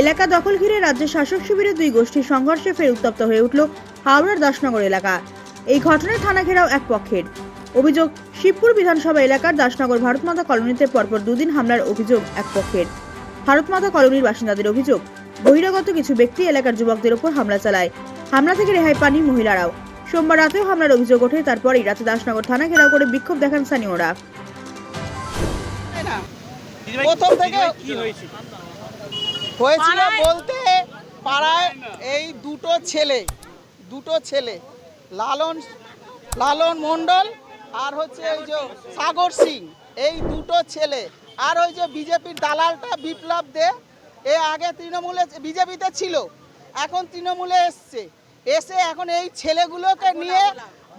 এলাকা দখল ঘিরে রাজ্যের শাসক শিবিরের দুই গোষ্ঠীর সংঘর্ষে ফের উত্তপ্ত হয়ে উঠল হাওড়ার দাসনগর এলাকা। এই ঘটনায় থানা ঘেরাও এক পক্ষের। অভিযোগ, শিবপুর বিধানসভা এলাকার দাসনগর ভারতমাতা কলোনিতে পরপর দুদিন হামলার অভিযোগ এক পক্ষের। ভারতমাতা কলোনির বাসিন্দাদের অভিযোগ, বহিরাগত কিছু ব্যক্তি এলাকার যুবকদের ওপর হামলা চালায়। হামলা থেকে রেহাই পাননি মহিলারাও। সোমবার রাতেও হামলার অভিযোগ ওঠে, তারপরেই রাতে দাসনগর থানা ঘেরাও করে বিক্ষোভ দেখান স্থানীয়রা। প্রথম থেকে কি হয়েছিল হয়েছিল বলতে পাড়ায় এই দুটো ছেলে দুটো ছেলে লালন লালন মণ্ডল আর হচ্ছে ওই যে সাগর সিং এই দুটো ছেলে। আর ওই যে বিজেপির দালালটা বিপ্লব দে এ আগে তৃণমূলে বিজেপিতে ছিল এখন তৃণমূলে এসছে। এসে এখন এই ছেলেগুলোকে নিয়ে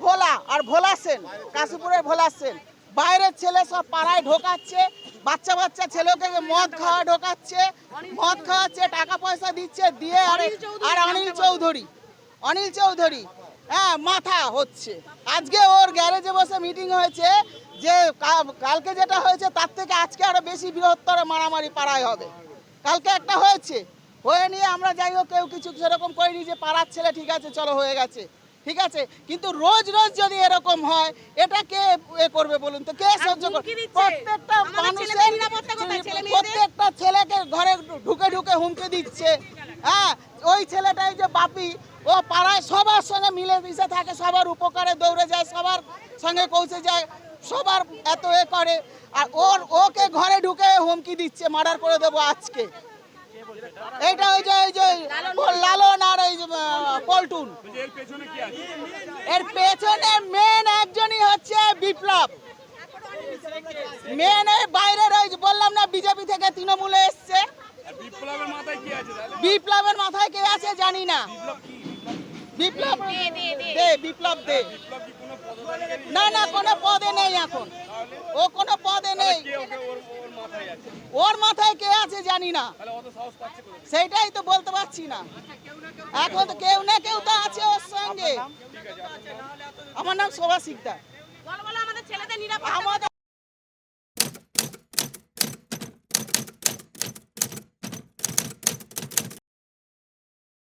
ভোলা আর ভোলা সেন কাশীপুরের ভোলা সেন। বাইরের ছেলে সব পাড়ায় ঢোকাচ্ছে বাচ্চা বাচ্চা ছেলেকে মদ খাওয়া ঢোকাচ্ছে মদ খাওয়াচ্ছে টাকা পয়সা দিচ্ছে দিয়ে আর আর অনিল চৌধুরী। অনিল চৌধুরী হ্যাঁ মাথা হচ্ছে। আজকে ওর গ্যারেজে বসে মিটিং হয়েছে যে কালকে যেটা হয়েছে তার থেকে আজকে আরও বেশি বৃহত্তর মারামারি পাড়ায় হবে। কালকে একটা হয়েছে। হয়ে নিয়ে আমরা যাই হোক কেউ কিছু সেরকম করিনি যে পাড়ার ছেলে ঠিক আছে চলো হয়ে গেছে। ঠিক আছে? কিন্তু রোজ রোজ যদি এরকম হয় এটা কে এ করবে বলুন তো? কে সহ্য করবে? প্রত্যেকটা মানুষের? প্রত্যেকটা ছেলেকে ঘরে ঢুকে ঢুকে হুমকি দিচ্ছে। হ্যাঁ ওই ছেলেটাই যে বাপি ও পাড়ায় সবার সঙ্গে মিলে মিশে থাকে সবার উপকারে দৌড়ে যায় সবার সঙ্গে পৌঁছে যায় সবার এত এ করে। আর ওর ওকে ঘরে ঢুকে হুমকি দিচ্ছে মার্ডার করে দেবো আজকে। এইটা ওই যে ওই যে লালন আর আহ, পল্টুন। এর পেছনে মেন একজনই হচ্ছে বিপ্লব। মেন এই বাইরের ওই বললাম না বিজেপি থেকে তৃণমূলে এসছে। বিপ্লবের মাথায় কে আছে জানি না। বিপ্লব দে বিপ্লব দে। না না কোনো পদে নেই এখন। ও কোনো পদে নেই। ওর মাথায় কে আছে জানি না। সেইটাই তো বলতে পারছি না। এখন তো কেউ না কেউ তো আছে ওর সঙ্গে। আমার নাম শোভা সিকদার